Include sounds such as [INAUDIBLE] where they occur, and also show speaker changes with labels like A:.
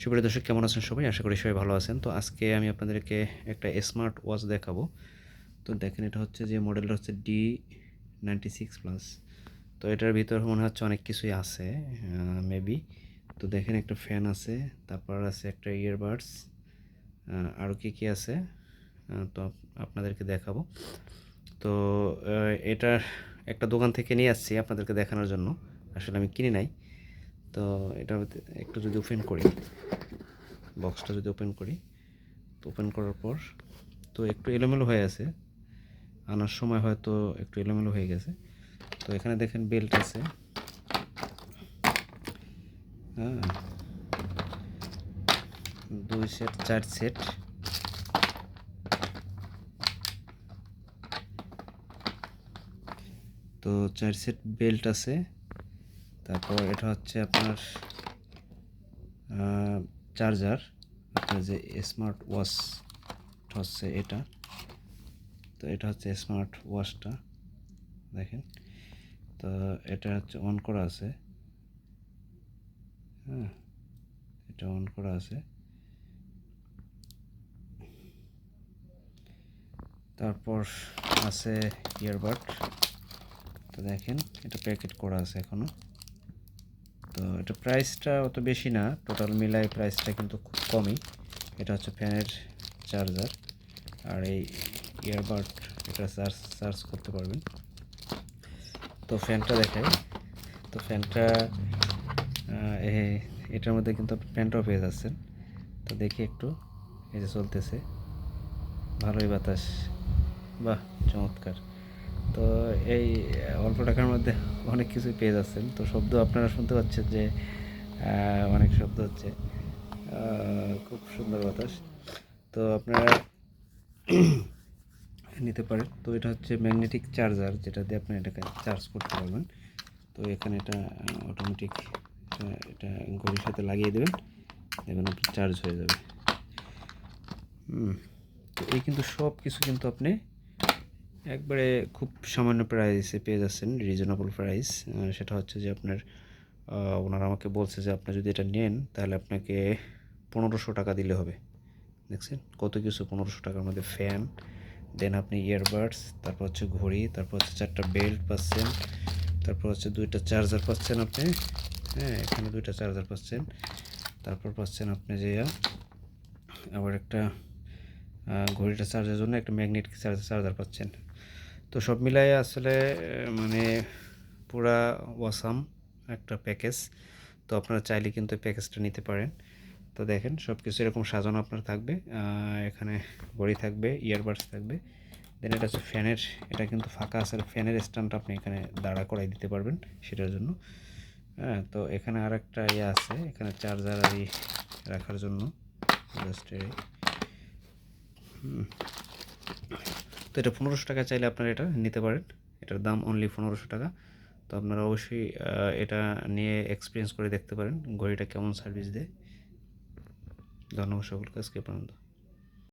A: সুপ্রিয় দর্শক কেমন আছেন সবাই? আশা করি সবাই ভালো আছেন। তো আজকে আমি আপনাদেরকে একটা স্মার্ট ওয়াচ দেখাবো। তো দেখেন এটা হচ্ছে যে মডেলটা হচ্ছে ডি নাইনটি সিক্স প্লাস তো এটার ভিতর মনে হচ্ছে অনেক কিছুই আছে মেবি তো দেখেন একটা ফ্যান আছে তারপর আছে একটা ইয়ারবাডস আরও কী কী আছে তো আপনাদেরকে দেখাবো। তো আহ, এটা একটা দোকান থেকে নিয়ে আসছি আপনাদেরকে দেখানোর জন্য। আসলে আমি কিনি নাই। তো এটা একটু যদি ওপেন করি বক্সটা যদি ওপেন করি, তো ওপেন করার পর, তো একটু এলোমেলো হয়ে আছে। আনার সময় হয়তো একটু এলোমেলো হয়ে গেছে। তো এখানে দেখেন বেল্ট আছে। হ্যাঁ। দুই সেট চার সেট তো চার সেট বেল্ট আছে। তারপর এটা হচ্ছে আপনার চার্জার আপনার যে স্মার্ট ওয়াচ হচ্ছে এটা। তো এটা হচ্ছে স্মার্ট ওয়াচটা দেখেন। তো এটা হচ্ছে অন করা আছে। হ্যাঁ এটা অন করা আছে। তারপর আছে ইয়ারবাড তো দেখেন, এটা প্যাকেট করা আছে এখনও। তো এটা প্রাইসটা অত বেশি না। টোটাল মিলাই প্রাইসটা কিন্তু খুব কমই। এটা হচ্ছে ফ্যানের চার্জার আর এই ইয়ারবাড এটা চার্জ চার্জ করতে পারবেন। তো ফ্যানটা দেখাই। তো ফ্যানটা এটার মধ্যে কিন্তু ফ্যানটাও পেয়ে যাচ্ছেন। তো দেখি একটু। এই যে চলতেছে। ভালোই বাতাস। বাহ, চমৎকার। তো এই অল্প টাকার মধ্যে অনেক কিছুই পেয়ে যাচ্ছেন। তো শব্দ আপনারা শুনতে পাচ্ছেন যে অনেক শব্দ হচ্ছে। খুব সুন্দর বাতাস। তো আপনারা [CLEARS THROAT] নিতে পারেন। তো এটা হচ্ছে ম্যাগনেটিক চার্জার, যেটা দিয়ে আপনি এটাকে চার্জ করতে পারবেন। তো এখানে এটা অটোমেটিক এটা ঘড়ির সাথে লাগিয়ে দেবেন। দেখবেন চার্জ হয়ে যাবে। তো এই কিন্তু সব কিছু কিন্তু আপনি একবারে খুব সামান্য প্রাইসে পেয়ে যাচ্ছেন রিজনেবল প্রাইস সেটা হচ্ছে যে আপনার ওনারা আমাকে বলছে যে আপনি যদি এটা নেন, তাহলে আপনাকে পনেরোশো টাকা দিলে হবে। দেখছেন? কত কিছু পনেরোশো টাকার মধ্যে ফ্যান দেন আপনি ইয়ারবাডস তারপর হচ্ছে ঘড়ি, তারপর হচ্ছে চারটা বেল্ট পাচ্ছেন, তারপর হচ্ছে দুইটা চার্জার পাচ্ছেন আপনি। হ্যাঁ এখানে দুইটা চার্জার পাচ্ছেন। তারপর পাচ্ছেন আপনি যে, আবার একটা ঘড়িটা চার্জের জন্য একটা ম্যাগনেট চার্জার চার্জার পাচ্ছেন। তো সব মিলাই আসলে মানে পুরা ওয়াসাম একটা প্যাকেজ। তো আপনারা চাইলে কিন্তু প্যাকেজটা নিতে পারেন। তো দেখেন সব কিছু এরকম সাজানো আপনার থাকবে। এখানে ঘড়ি থাকবে ইয়ারবাডস থাকবে। দেন এটা হচ্ছে ফ্যানের, এটা কিন্তু ফাঁকা আছে। ফ্যানের স্ট্যান্ডটা আপনি এখানে দাঁড়া করাই দিতে পারবেন সেটার জন্য। হ্যাঁ তো এখানে আর একটা ইয়ে আছে, এখানে চার্জার আর রাখার জন্য। জাস্ট তো এটা পনেরোশো টাকা চাইলে আপনারা এটা নিতে পারেন। এটার দাম অনলি পনেরোশো টাকা। তো আপনারা অবশ্যই এটা নিয়ে এক্সপিরিয়েন্স করে দেখতে পারেন। ঘড়িটা কেমন সার্ভিস দেয়। ধন্যবাদ সকলকে, আজকে পর্যন্ত।